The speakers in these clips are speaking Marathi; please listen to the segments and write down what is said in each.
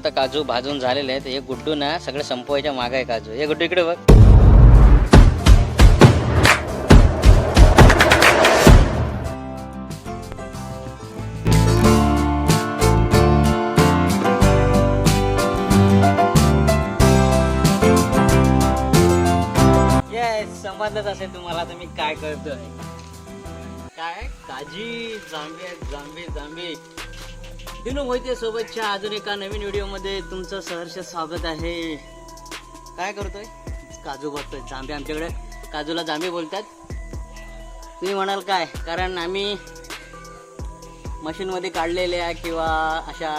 आता काजू भाजून झालेले आहेत. हे गुड्डू ना सगळं संपवायच्या माग आहे काजू. हे गुड्डू इकडे बघ. येस समजलंच असेल तुम्हाला तर मी काय करतोय. काय? काजी जांबे जांबे जांबे दिनू मोहिते सोबतच्या अजून एका नवीन व्हिडिओमध्ये तुमचं सहर्ष स्वागत आहे. काय करतोय? काजू बघतोय जांबे आमच्याकडे. काजूला जांबे बोलतात. तुम्ही म्हणाल काय? कारण आम्ही मशीनमध्ये काढलेल्या किंवा अशा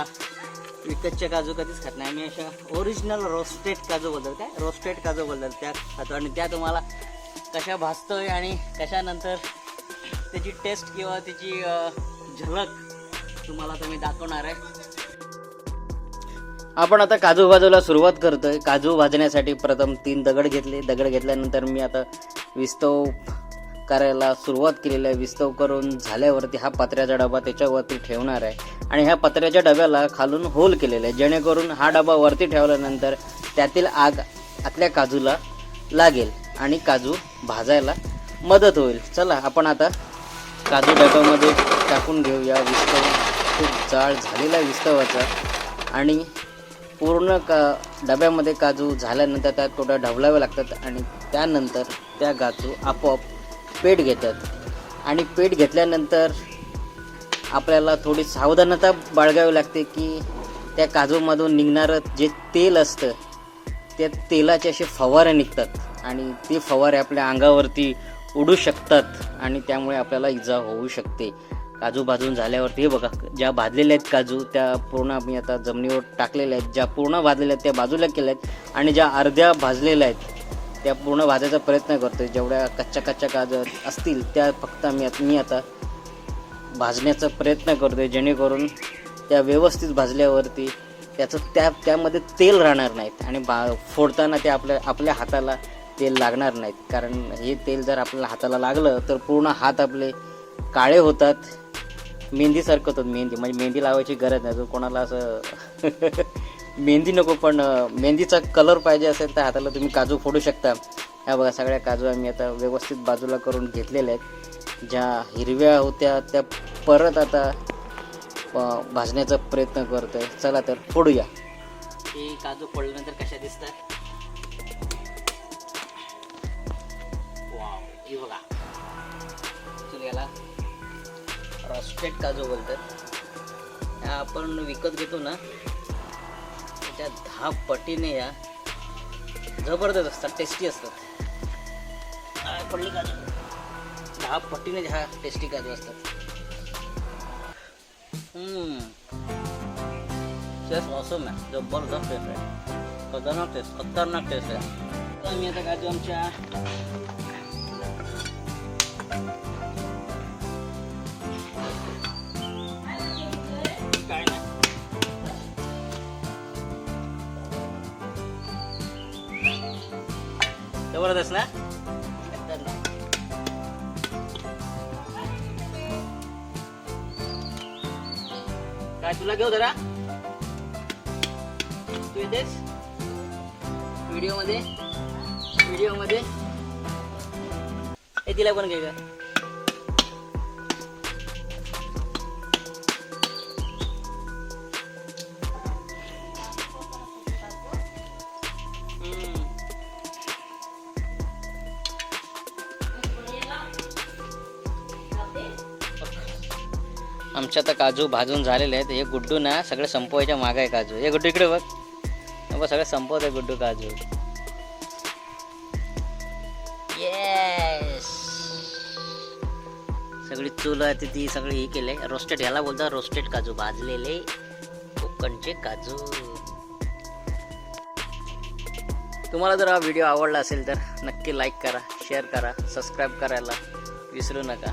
विकतच्या काजू कधीच खात नाही. आम्ही अशा ओरिजिनल रोस्टेड काजू बोलतात. काय? रोस्टेड काजू बोलतात. त्या खातो आणि त्या तुम्हाला कशा भासतोय आणि कशानंतर त्याची टेस्ट किंवा त्याची झलक तुम्हाला तुम्ही दाखवणार आहे. आपण आता काजू भाजूला सुरुवात करतोय. काजू भाजण्यासाठी प्रथम तीन दगड घेतले. दगड घेतल्यानंतर मी आता विस्तव करायला सुरुवात केलेली आहे. विस्तव करून झाल्यावरती हा पत्र्याचा डबा त्याच्यावरती ठेवणार आहे. आणि ह्या पत्र्याच्या डब्याला खालून होल केलेला आहे. जेणेकरून हा डबा वरती ठेवल्यानंतर त्यातील आग आतल्या काजूला लागेल आणि काजू भाजायला मदत होईल. चला आपण आता काजू डब्यामध्ये टाकून घेऊया. विस्तव खूप जाळ झालेला आहे विस्तवाचा आणि पूर्ण का डब्यामध्ये काजू झाल्यानंतर त्यात थोडा ढवलावे लागतात आणि त्यानंतर त्या काजू आपोआप पेट घेतात. आणि पेट घेतल्यानंतर आपल्याला थोडी सावधानता बाळगावी लागते की त्या काजूमधून निघणारं जे तेल असतं त्या तेलाचे असे फवारे निघतात. आणि ते फवारे आपल्या अंगावरती उडू शकतात आणि त्यामुळे आपल्याला इजा होऊ शकते. काजू भाजून झाल्यावरती हे बघा ज्या भाजलेल्या आहेत काजू त्या पूर्ण आम्ही आता जमिनीवर टाकलेल्या आहेत. ज्या पूर्ण भाजलेल्या आहेत त्या बाजूला केल्या आहेत. आणि ज्या अर्ध्या भाजलेल्या आहेत त्या पूर्ण भाजायचा प्रयत्न करतो जेवढ्या कच्च्या कच्च्या काजू असतील त्या फक्त आम्ही मी आता भाजण्याचा प्रयत्न करतो जेणेकरून त्या व्यवस्थित भाजल्यावरती त्याचं त्या त्यामध्ये तेल राहणार नाहीत. आणि बा फोडताना ते आपल्या आपल्या हाताला तेल लागणार नाहीत. कारण हे तेल जर आपल्याला हाताला लागलं तर पूर्ण हात आपले काळे होतात. मेहंदीसारखं होतं मेहंदी. म्हणजे मेहंदी लावायची गरज नाही. जो कोणाला असं मेहंदी नको पण मेहंदीचा कलर पाहिजे असेल तर हाताला तुम्ही काजू फोडू शकता. ह्या बघा सगळ्या काजू आम्ही आता व्यवस्थित बाजूला करून घेतलेल्या आहेत. ज्या हिरव्या होत्या त्या परत आता भाजण्याचा प्रयत्न करतोय. चला तर फोडूया. हे काजू फोडल्यानंतर कशा दिसतात? रॉस्टेड काजू बोलतात. ह्या आपण विकत घेतो ना त्याच्या दहा पटीने या जबरदस्त असतात टेस्टी असतात. पडली काजू. दहा पटीने ह्या टेस्टी काजू असतात. टेस्ट ऑसम आहे. जबरदस्त टेस्ट आहे. खतरनाक टेस्ट खतरनाक टेस्ट आहे. तर मी आता काजू आमच्या. जबरदस्त ना काय तुला घेऊ जरा? तू येतेस? व्हिडिओमध्ये व्हिडिओमध्ये हे तिला पण घे का आमच्या आता काजू भाजून झालेले आहेत. हे गुड्डू ना सगळे संपवायच्या मागं आहे काजू. हे गुड्डू इकडे बघ. बघ सगळं संपवत आहे गुड्डू काजू. येस सगळी चूल आहे ती सगळी हे केले. रोस्टेड ह्याला बोलतात रोस्टेड काजू. भाजलेले कोकणचे काजू. तुम्हाला जर हा व्हिडिओ आवडला असेल तर नक्की लाईक करा शेअर करा सबस्क्राईब करायला विसरू नका.